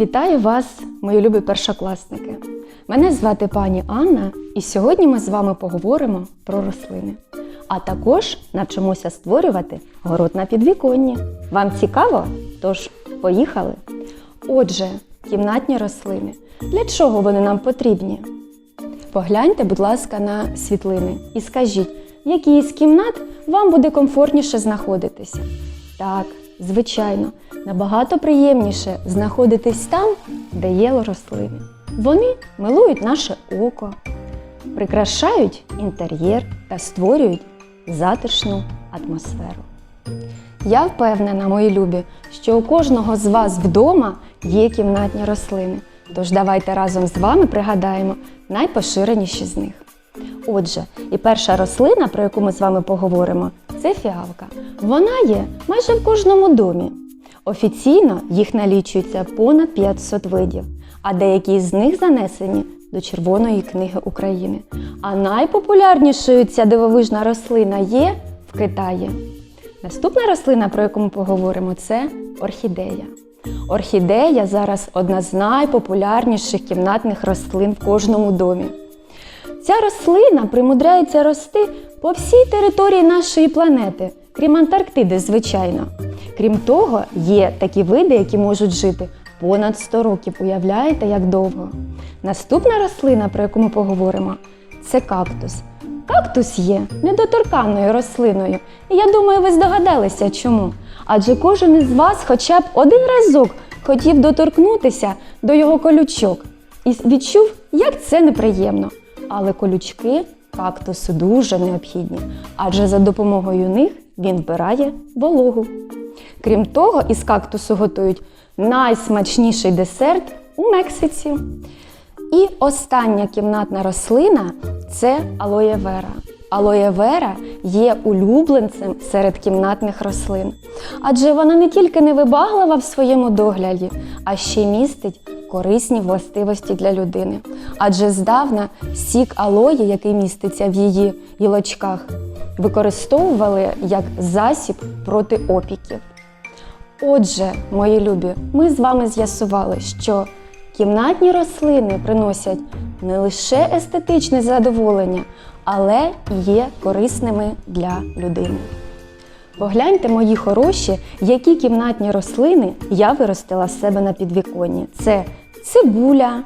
Вітаю вас, мої любі першокласники. Мене звати пані Анна, і сьогодні ми з вами поговоримо про рослини. А також навчимося створювати город на підвіконні. Вам цікаво? Тож, поїхали! Отже, кімнатні рослини. Для чого вони нам потрібні? Погляньте, будь ласка, на світлини і скажіть, в якій із кімнат вам буде комфортніше знаходитися. Так, звичайно, набагато приємніше знаходитись там, де є рослини. Вони милують наше око, прикрашають інтер'єр та створюють затишну атмосферу. Я впевнена, мої любі, що у кожного з вас вдома є кімнатні рослини. Тож давайте разом з вами пригадаємо найпоширеніші з них. Отже, і перша рослина, про яку ми з вами поговоримо, це фіалка. Вона є майже в кожному домі. Офіційно їх налічується понад 500 видів, а деякі з них занесені до Червоної книги України. А найпопулярнішою ця дивовижна рослина є в Китаї. Наступна рослина, про яку ми поговоримо, це орхідея. Орхідея зараз одна з найпопулярніших кімнатних рослин в кожному домі. Ця рослина примудряється рости по всій території нашої планети, крім Антарктиди, звичайно. Крім того, є такі види, які можуть жити понад 100 років. Уявляєте, як довго? Наступна рослина, про яку ми поговоримо, це кактус. Кактус є недоторканною рослиною, і я думаю, ви здогадалися чому. Адже кожен із вас хоча б один разок хотів доторкнутися до його колючок і відчув, як це неприємно. Але колючки кактусу дуже необхідні, адже за допомогою них він вбирає вологу. Крім того, із кактусу готують найсмачніший десерт у Мексиці. І остання кімнатна рослина це алоє вера. Алоє вера є улюбленцем серед кімнатних рослин, адже вона не тільки невибаглива в своєму догляді, а ще містить корисні властивості для людини. Адже здавна сік алої, який міститься в її гілочках, використовували як засіб проти опіків. Отже, мої любі, ми з вами з'ясували, що кімнатні рослини приносять не лише естетичне задоволення, але є корисними для людини. Погляньте, мої хороші, які кімнатні рослини я виростила в себе на підвіконні. Це цибуля,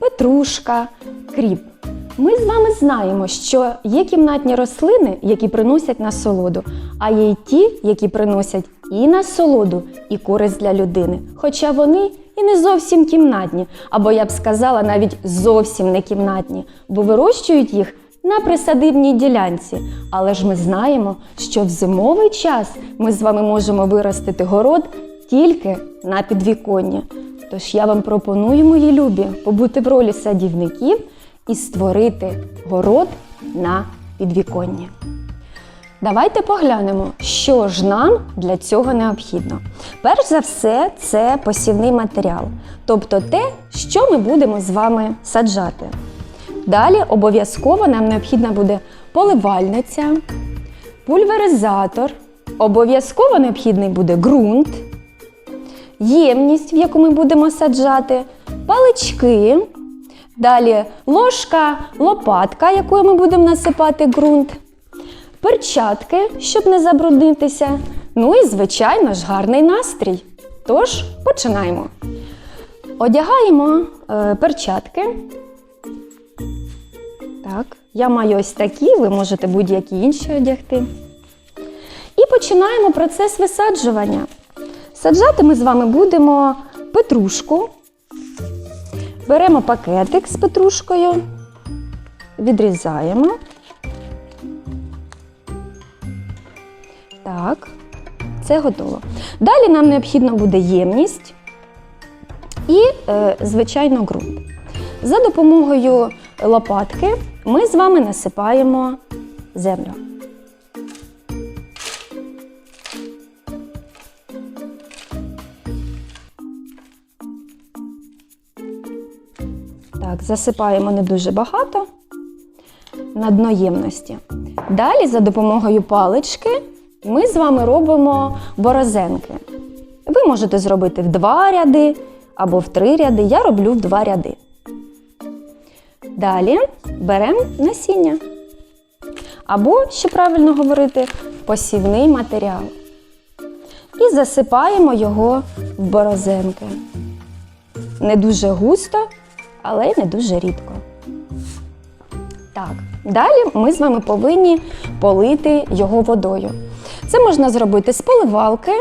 петрушка, кріп. Ми з вами знаємо, що є кімнатні рослини, які приносять насолоду, а є й ті, які приносять і насолоду, і користь для людини. Хоча вони і не зовсім кімнатні, або я б сказала, навіть зовсім не кімнатні, бо вирощують їх на присадибній ділянці. Але ж ми знаємо, що в зимовий час ми з вами можемо виростити город тільки на підвіконні. Тож я вам пропоную, мої любі, побути в ролі садівників і створити город на підвіконні. Давайте поглянемо, що ж нам для цього необхідно. Перш за все, це посівний матеріал, тобто те, що ми будемо з вами саджати. Далі обов'язково нам необхідна буде поливальниця, пульверизатор, обов'язково необхідний буде ґрунт, ємність, в яку ми будемо саджати, палички. Далі ложка, лопатка, якою ми будемо насипати ґрунт, перчатки, щоб не забруднитися. Ну і, звичайно ж, гарний настрій. Тож, починаємо. Одягаємо е, перчатки. Так, я маю ось такі, ви можете будь-які інші одягти. І починаємо процес висаджування. Саджати ми з вами будемо петрушку. Беремо пакетик з петрушкою, відрізаємо. Так, це готово. Далі нам необхідно буде ємність і, е, звичайно, ґрунт. За допомогою лопатки ми з вами насипаємо землю. Так, засипаємо не дуже багато на дно ємності. Далі, за допомогою палички, ми з вами робимо борозенки. Ви можете зробити в два ряди або в три ряди, я роблю в два ряди. Далі беремо насіння. Або, ще правильно говорити, посівний матеріал. І засипаємо його в борозенки. Не дуже густо, але й не дуже рідко. Так, далі ми з вами повинні полити його водою. Це можна зробити з поливалки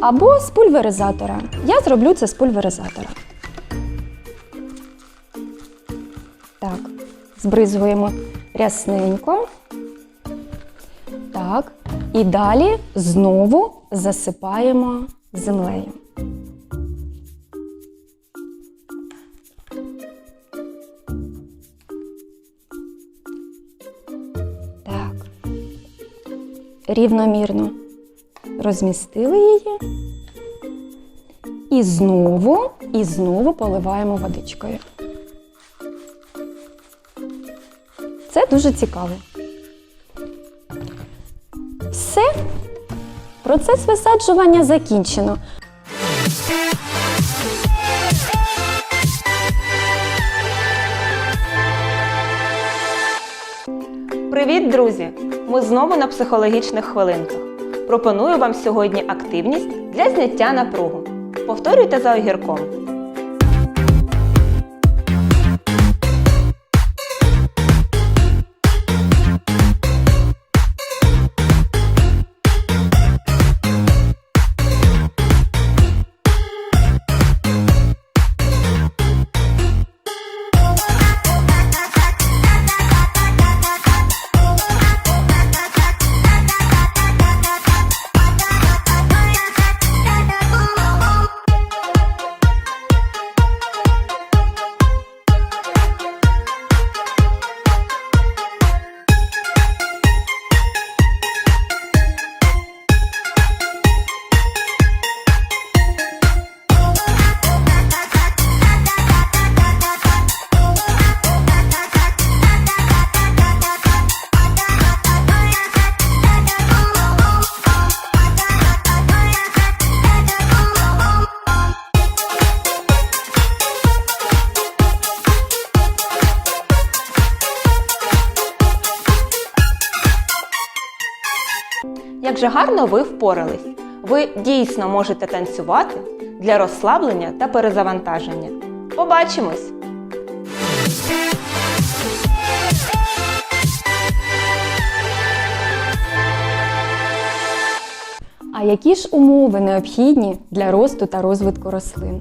або з пульверизатора. Я зроблю це з пульверизатора. Так, збризгуємо рясненько. Так. І далі знову засипаємо землею. Рівномірно розмістили її. І знову, і знову поливаємо водичкою. Це дуже цікаво. Все. Процес висаджування закінчено. Привіт, друзі! Ми знову на психологічних хвилинках. Пропоную вам сьогодні активність для зняття напругу. Повторюйте за огірком. Як же гарно ви впорались! Ви дійсно можете танцювати для розслаблення та перезавантаження. Побачимось! А які ж умови необхідні для росту та розвитку рослин?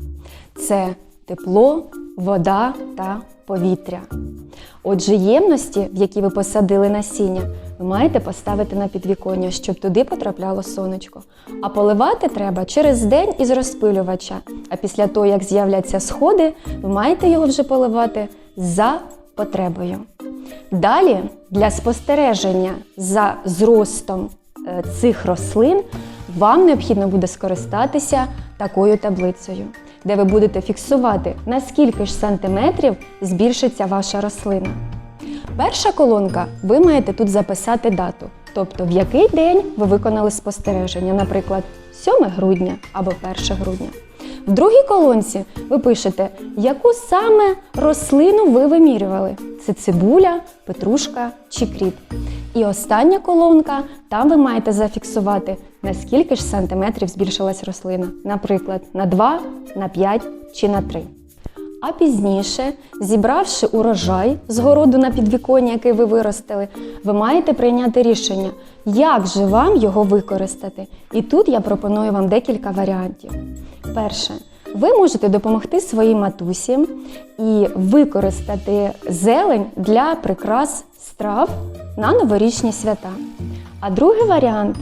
Це тепло, вода та повітря. Отже, ємності, в які ви посадили насіння, ви маєте поставити на підвіконня, щоб туди потрапляло сонечко. А поливати треба через день із розпилювача. А після того, як з'являться сходи, ви маєте його вже поливати за потребою. Далі для спостереження за зростом е, цих рослин вам необхідно буде скористатися такою таблицею, де ви будете фіксувати, на скільки ж сантиметрів збільшиться ваша рослина. Перша колонка ви маєте тут записати дату, тобто в який день ви виконали спостереження, наприклад, 7 грудня або 1 грудня. В другій колонці ви пишете, яку саме рослину ви вимірювали: це цибуля, петрушка чи кріп. І остання колонка, там ви маєте зафіксувати, наскільки ж сантиметрів збільшилась рослина, наприклад, на 2, на 5 чи на 3. А пізніше, зібравши урожай з городу на підвіконня, який ви виростили, ви маєте прийняти рішення, як же вам його використати. І тут я пропоную вам декілька варіантів. Перше, ви можете допомогти своїй матусі і використати зелень для прикрас страв на новорічні свята. А другий варіант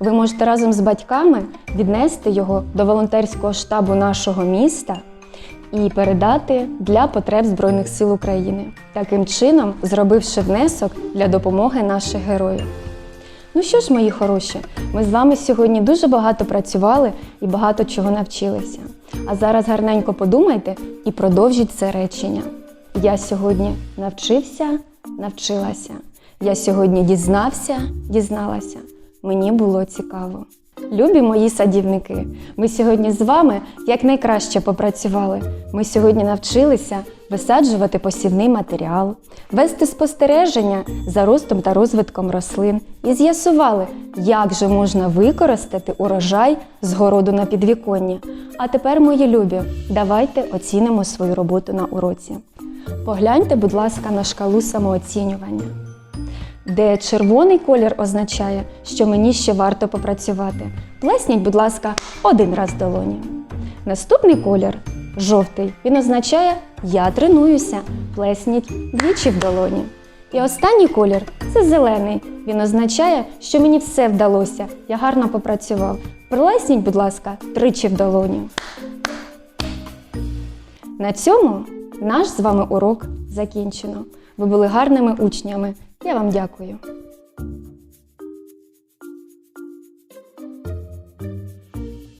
ви можете разом з батьками віднести його до волонтерського штабу нашого міста і передати для потреб Збройних сил України, таким чином зробивши внесок для допомоги наших героїв. Ну що ж, мої хороші, ми з вами сьогодні дуже багато працювали і багато чого навчилися. А зараз гарненько подумайте і продовжіть це речення. Я сьогодні навчився, навчилася. Я сьогодні дізнався, дізналася. Мені було цікаво. Любі мої садівники, ми сьогодні з вами якнайкраще попрацювали. Ми сьогодні навчилися висаджувати посівний матеріал, вести спостереження за ростом та розвитком рослин і з'ясували, як же можна використати урожай з городу на підвіконні. А тепер, мої любі, давайте оцінимо свою роботу на уроці. Погляньте, будь ласка, на шкалу самооцінювання де червоний колір означає, що мені ще варто попрацювати. Плесніть, будь ласка, один раз долоні. Наступний колір жовтий. Він означає Я тренуюся. Плесніть двічі в долоні. І останній колір це зелений. Він означає, що мені все вдалося. Я гарно попрацював. Плесніть, будь ласка, тричі в долоні. На цьому наш з вами урок закінчено. Ви були гарними учнями. Я вам дякую.